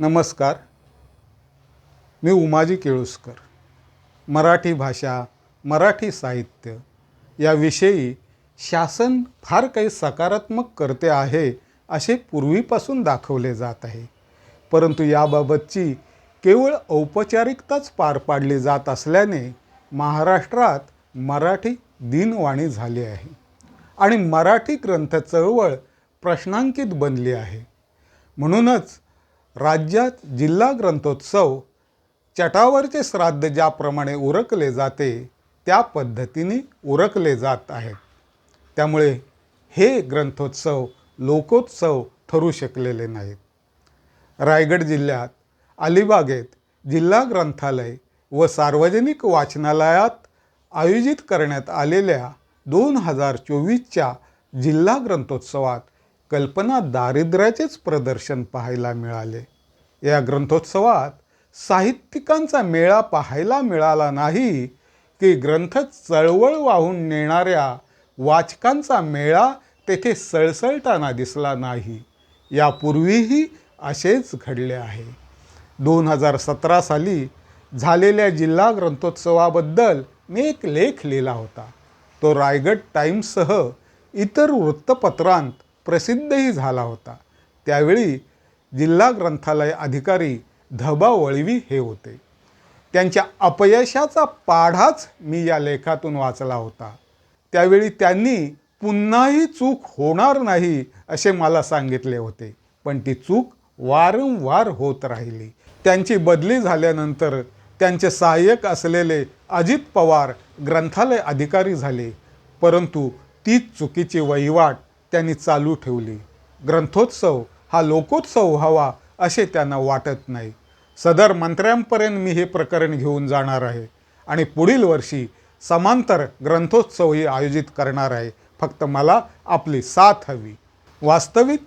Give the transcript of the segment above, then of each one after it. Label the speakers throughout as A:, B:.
A: नमस्कार. मी उमाजी केळुसकर. मराठी भाषा मराठी साहित्य याविषयी शासन फार काही सकारात्मक करते आहे असे पूर्वीपासून दाखवले जात आहे. परंतु याबाबतची केवळ औपचारिकताच पार पाडली जात असल्याने महाराष्ट्रात मराठी दिनवाणी झाली आहे आणि मराठी ग्रंथ चळवळ प्रश्नांकित बनली आहे. म्हणूनच राज्यात जिल्हा ग्रंथोत्सव चटावरचे श्राद्ध ज्याप्रमाणे उरकले जाते त्या पद्धतीने उरकले जात आहेत. त्यामुळे हे ग्रंथोत्सव लोकोत्सव ठरू शकलेले नाहीत. रायगड जिल्ह्यात अलिबागेत जिल्हा ग्रंथालय व सार्वजनिक वाचनालयात आयोजित करण्यात आलेल्या दोन हजार चोवीसच्या जिल्हा ग्रंथोत्सवात कल्पना दारिद्र्याचेच प्रदर्शन पाहायला मिळाले. या ग्रंथोत्सवात साहित्यिकांचा मेळा पाहायला मिळाला नाही की ग्रंथ चळवळ वाहून नेणाऱ्या वाचकांचा मेळा तेथे सळसळताना दिसला नाही. यापूर्वीही असेच घडले आहे. दोन हजार सतरा साली झालेल्या जिल्हा ग्रंथोत्सवाबद्दल मी एक लेख लिहिला होता. तो रायगड टाईम्ससह इतर वृत्तपत्रांत प्रसिद्धही झाला होता. त्यावेळी जिल्हा ग्रंथालय अधिकारी धबा वळवी हे होते. त्यांच्या अपयशाचा पाढाच मी या लेखातून वाचला होता. त्यावेळी त्यांनी पुन्हाही चूक होणार नाही असे मला सांगितले होते. पण ती चूक वारंवार होत राहिली. त्यांची बदली झाल्यानंतर त्यांचे सहाय्यक असलेले अजित पवार ग्रंथालय अधिकारी झाले. परंतु तीच चुकीची वहिवाट त्यांनी चालू ठेवली. ग्रंथोत्सव हा लोकोत्सव व्हावा असे त्यांना वाटत नाही. सदर मंत्र्यांपर्यंत मी हे प्रकरण घेऊन जाणार आहे आणि पुढील वर्षी समांतर ग्रंथोत्सवही आयोजित करणार आहे. फक्त मला आपली साथ हवी. वास्तविक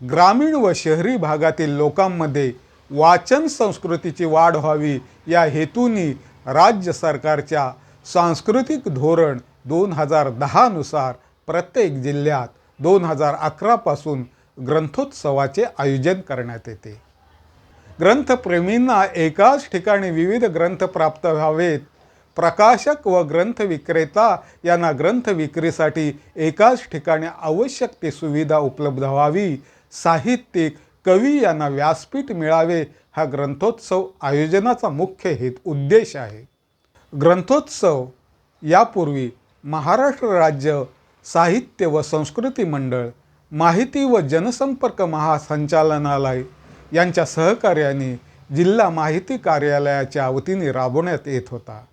A: ग्रामीण व शहरी भागातील लोकांमध्ये वाचन संस्कृतीची वाढ व्हावी या हेतूनी राज्य सरकारच्या सांस्कृतिक धोरण दोन हजार दहानुसार प्रत्येक जिल्ह्यात दोन हजार अकरापासून ग्रंथोत्सवाचे आयोजन करण्यात येते. ग्रंथप्रेमींना एकाच ठिकाणी विविध ग्रंथ प्राप्त व्हावेत. प्रकाशक व ग्रंथ विक्रेता यांना ग्रंथ विक्रीसाठी एकाच ठिकाणी आवश्यक ती सुविधा उपलब्ध व्हावी. साहित्यिक कवी यांना व्यासपीठ मिळावे हा ग्रंथोत्सव आयोजनाचा मुख्य हेत उद्देश आहे. ग्रंथोत्सव यापूर्वी महाराष्ट्र राज्य साहित्य व संस्कृती मंडळ माहिती व जनसंपर्क महासंचालनालय यांच्या सहकार्याने जिल्हा माहिती कार्यालयाच्या वतीने राबवण्यात येत होता.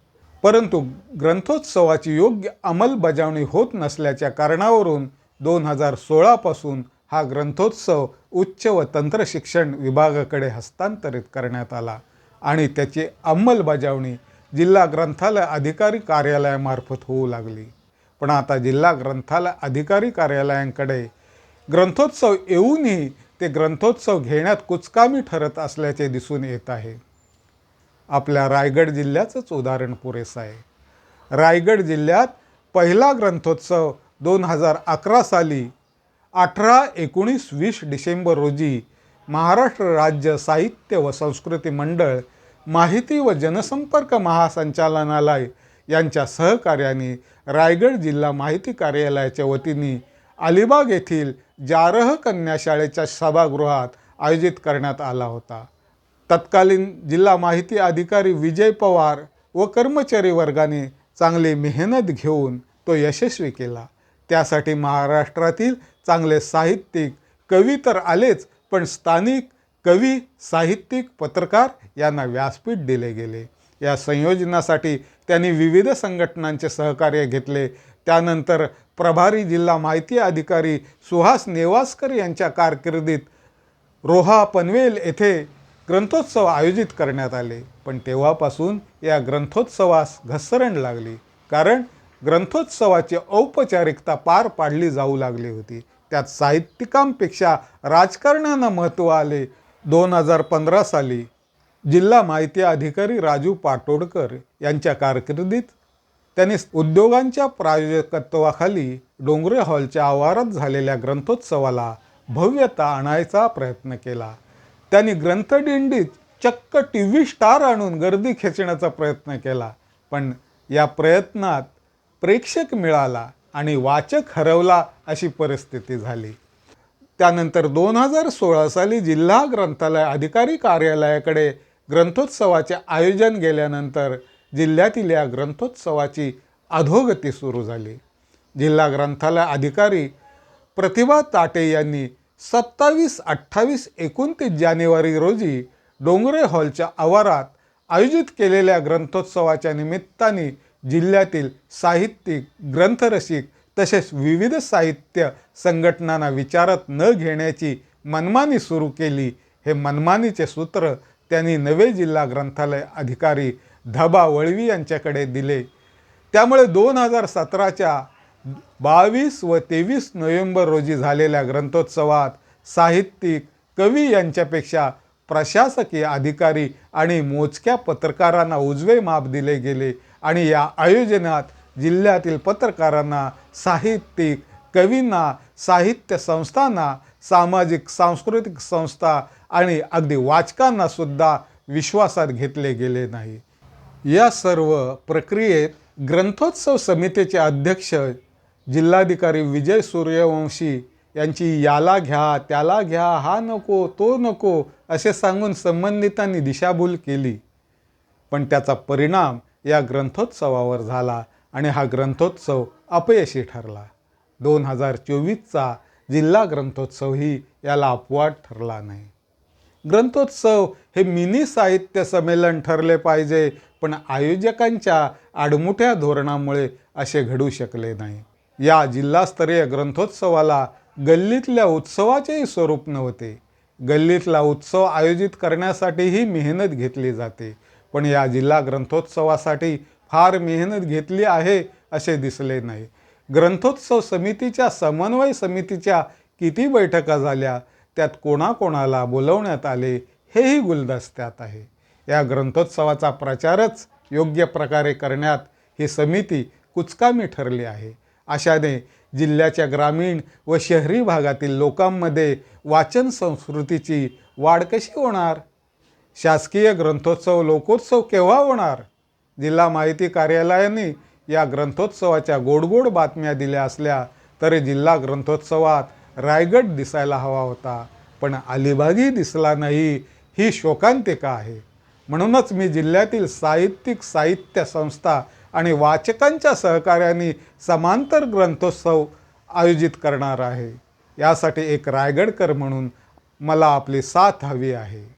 A: परंतु ग्रंथोत्सवाची योग्य अंमलबजावणी होत नसल्याच्या कारणावरून दोन हजार सोळापासून हा ग्रंथोत्सव उच्च व तंत्रशिक्षण विभागाकडे हस्तांतरित करण्यात आला आणि त्याची अंमलबजावणी जिल्हा ग्रंथालय अधिकारी कार्यालयामार्फत होऊ लागली. पण आता जिल्हा ग्रंथालय अधिकारी कार्यालयांकडे ग्रंथोत्सव येऊनही ते ग्रंथोत्सव घेण्यात कुचकामी ठरत असल्याचे दिसून येत आहे. आपल्या रायगड जिल्ह्याचंच उदाहरण पुरेसं आहे. रायगड जिल्ह्यात पहिला ग्रंथोत्सव दोन हजार अकरा साली अठरा एकोणीस वीस डिसेंबर रोजी महाराष्ट्र राज्य साहित्य व संस्कृती मंडळ माहिती व जनसंपर्क महासंचालनालय यांच्या सहकार्याने रायगड जिल्हा माहिती कार्यालयाच्या वतीने अलिबाग येथील जारह कन्या शाळेच्या सभागृहात आयोजित करण्यात आला होता. तत्कालीन जिल्हा माहिती अधिकारी विजय पवार व कर्मचारी वर्गाने चांगली मेहनत घेऊन तो यशस्वी केला. त्यासाठी महाराष्ट्रातील चांगले साहित्यिक कवी तर आलेच पण स्थानिक कवी साहित्यिक पत्रकार यांना व्यासपीठ दिले गेले. या संयोजनासाठी त्यांनी विविध संघटनांचे सहकार्य घेतले. त्यानंतर प्रभारी जिल्हा माहिती अधिकारी सुहास नेवासकर यांच्या कारकिर्दीत रोहा पनवेल येथे ग्रंथोत्सव आयोजित करण्यात आले. पण तेव्हापासून या ग्रंथोत्सवास घसरण लागली. कारण ग्रंथोत्सवाची औपचारिकता पार पाडली जाऊ लागली होती. त्यात साहित्यिकांपेक्षा राजकारण्यांना महत्त्व आले दोन हजार पंधरा साली. जिल्हा माहिती अधिकारी राजू पाटोडकर यांच्या कारकिर्दीत त्यांनी उद्योगांच्या प्रायोजकत्वाखाली डोंगरे हॉलच्या आवारात झालेल्या ग्रंथोत्सवाला भव्यता आणायचा प्रयत्न केला. त्यांनी ग्रंथदिंडीत चक्क टी व्ही स्टार आणून गर्दी खेचण्याचा प्रयत्न केला. पण या प्रयत्नात प्रेक्षक मिळाला आणि वाचक हरवला अशी परिस्थिती झाली. त्यानंतर दोन हजार सोळा साली जिल्हा ग्रंथालय अधिकारी कार्यालयाकडे ग्रंथोत्सवाचे आयोजन गेल्यानंतर जिल्ह्यातील या ग्रंथोत्सवाची अधोगती सुरू झाली. जिल्हा ग्रंथालय अधिकारी प्रतिभा ताटे यांनी सत्तावीस अठ्ठावीस एकोणतीस जानेवारी रोजी डोंगरे हॉलच्या आवारात आयोजित केलेल्या ग्रंथोत्सवाच्या निमित्ताने जिल्ह्यातील साहित्यिक ग्रंथरसिक तसेच विविध साहित्य संघटनांना विचारात न घेण्याची मनमानी सुरू केली. हे मनमानीचे सूत्र त्यांनी नवे जिल्हा ग्रंथालय अधिकारी धबा वळवी यांच्याकडे दिले. त्यामुळे दोन हजार सतराच्या बावीस व तेवीस नोव्हेंबर रोजी झालेल्या ग्रंथोत्सवात साहित्यिक कवी यांच्यापेक्षा प्रशासकीय अधिकारी आणि मोजक्या पत्रकारांना उजवे माप दिले गेले आणि या आयोजनात जिल्ह्यातील पत्रकारांना साहित्यिक कवींना साहित्य संस्थांना सामाजिक सांस्कृतिक संस्था आणि अगदी वाचकांनासुद्धा विश्वासात घेतले गेले नाही. या सर्व प्रक्रियेत ग्रंथोत्सव समितीचे अध्यक्ष जिल्हाधिकारी विजय सूर्यवंशी यांची याला घ्या त्याला घ्या हा नको तो नको असे सांगून संबंधितांनी दिशाभूल केली. पण त्याचा परिणाम या ग्रंथोत्सवावर झाला आणि हा ग्रंथोत्सव अपयशी ठरला. दोन हजार चोवीसचा जिल्हा ग्रंथोत्सवही याला अपवाद ठरला नाही. ग्रंथोत्सव हे मिनी साहित्य संमेलन ठरले पाहिजे पण आयोजकांच्या आडमुठ्या धोरणामुळे असे घडू शकले नाही. या जिल्हास्तरीय ग्रंथोत्सवाला गल्लीतल्या उत्सवाचेही स्वरूप नव्हते. गल्लीतला उत्सव आयोजित करण्यासाठीही मेहनत घेतली जाते. पण या जिल्हा ग्रंथोत्सवासाठी फार मेहनत घेतली आहे असे दिसले नाही. ग्रंथोत्सव समितीच्या समन्वय समितीच्या किती बैठका झाल्या त्यात कोणाकोणाला बोलवण्यात आले हेही गुलदस्त्यात आहे. या ग्रंथोत्सवाचा प्रचारच योग्य प्रकारे करण्यात ही समिती कुचकामी ठरली आहे. अशाने जिल्ह्याच्या ग्रामीण व शहरी भागातील लोकांमध्ये वाचन संस्कृतीची वाढ कशी होणार? शासकीय ग्रंथोत्सव लोकोत्सव केव्हा होणार? जिल्हा माहिती कार्यालयाने या ग्रंथोत्सवाच्या गोडगोड बातम्या दिल्या असल्या तरी जिल्हा ग्रंथोत्सवात रायगड दिसायला हवा होता. पण अलिबागही दिसला नाही ही शोकांतिका आहे. म्हणूनच मी जिल्ह्यातील साहित्यिक साहित्य संस्था आणि वाचकांच्या सहकार्याने समांतर ग्रंथोत्सव आयोजित करणार आहे. यासाठी एक रायगडकर म्हणून मला आपली साथ हवी आहे.